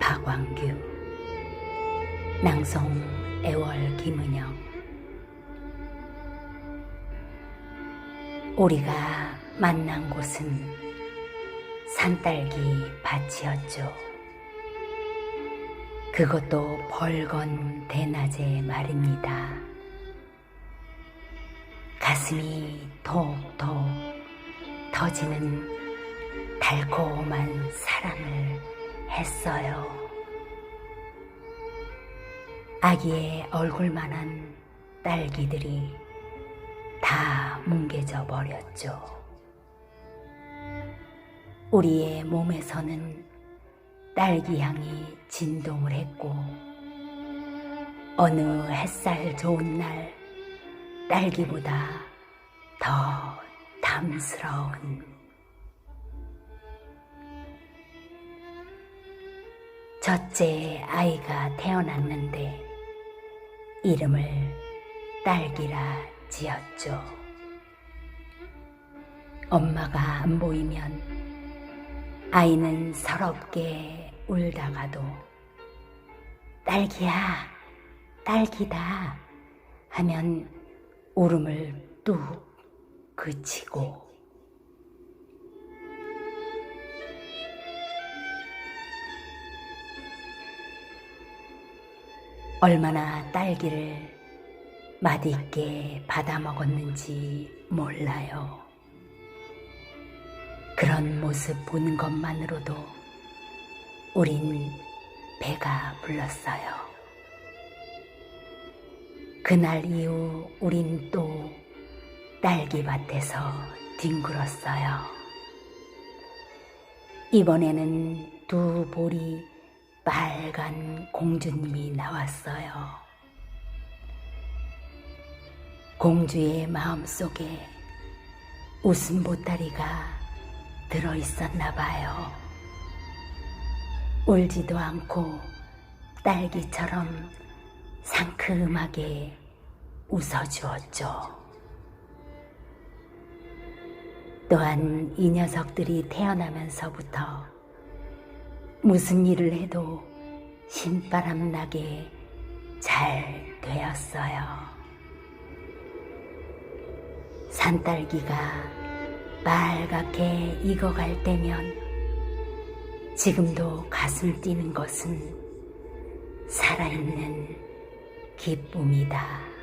박광규 낭송 애월 김은영 우리가 만난 곳은 산딸기 밭이었죠. 그것도 벌건 대낮에 말입니다. 가슴이 톡톡 터지는 달콤한 사랑을 했어요. 아기의 얼굴만한 딸기들이 다 뭉개져 버렸죠. 우리의 몸에서는 딸기 향이 진동을 했고, 어느 햇살 좋은 날 딸기보다 더 탐스러운 첫째 아이가 태어났는데 이름을 딸기라 지었죠. 엄마가 안 보이면 아이는 서럽게 울다가도 딸기야, 딸기다 하면 울음을 뚝 그치고 얼마나 딸기를 맛있게 받아 먹었는지 몰라요. 그런 모습 보는 것만으로도 우린 배가 불렀어요. 그날 이후 우린 또 딸기밭에서 뒹굴었어요. 이번에는 두 볼이 빨간 공주님이 나왔어요. 공주의 마음속에 웃음 보따리가 들어 있었나 봐요. 울지도 않고 딸기처럼 상큼하게 웃어주었죠. 또한 이 녀석들이 태어나면서부터 무슨 일을 해도 신바람 나게 잘 되었어요. 산딸기가 빨갛게 익어갈 때면 지금도 가슴 뛰는 것은 살아있는 기쁨이다.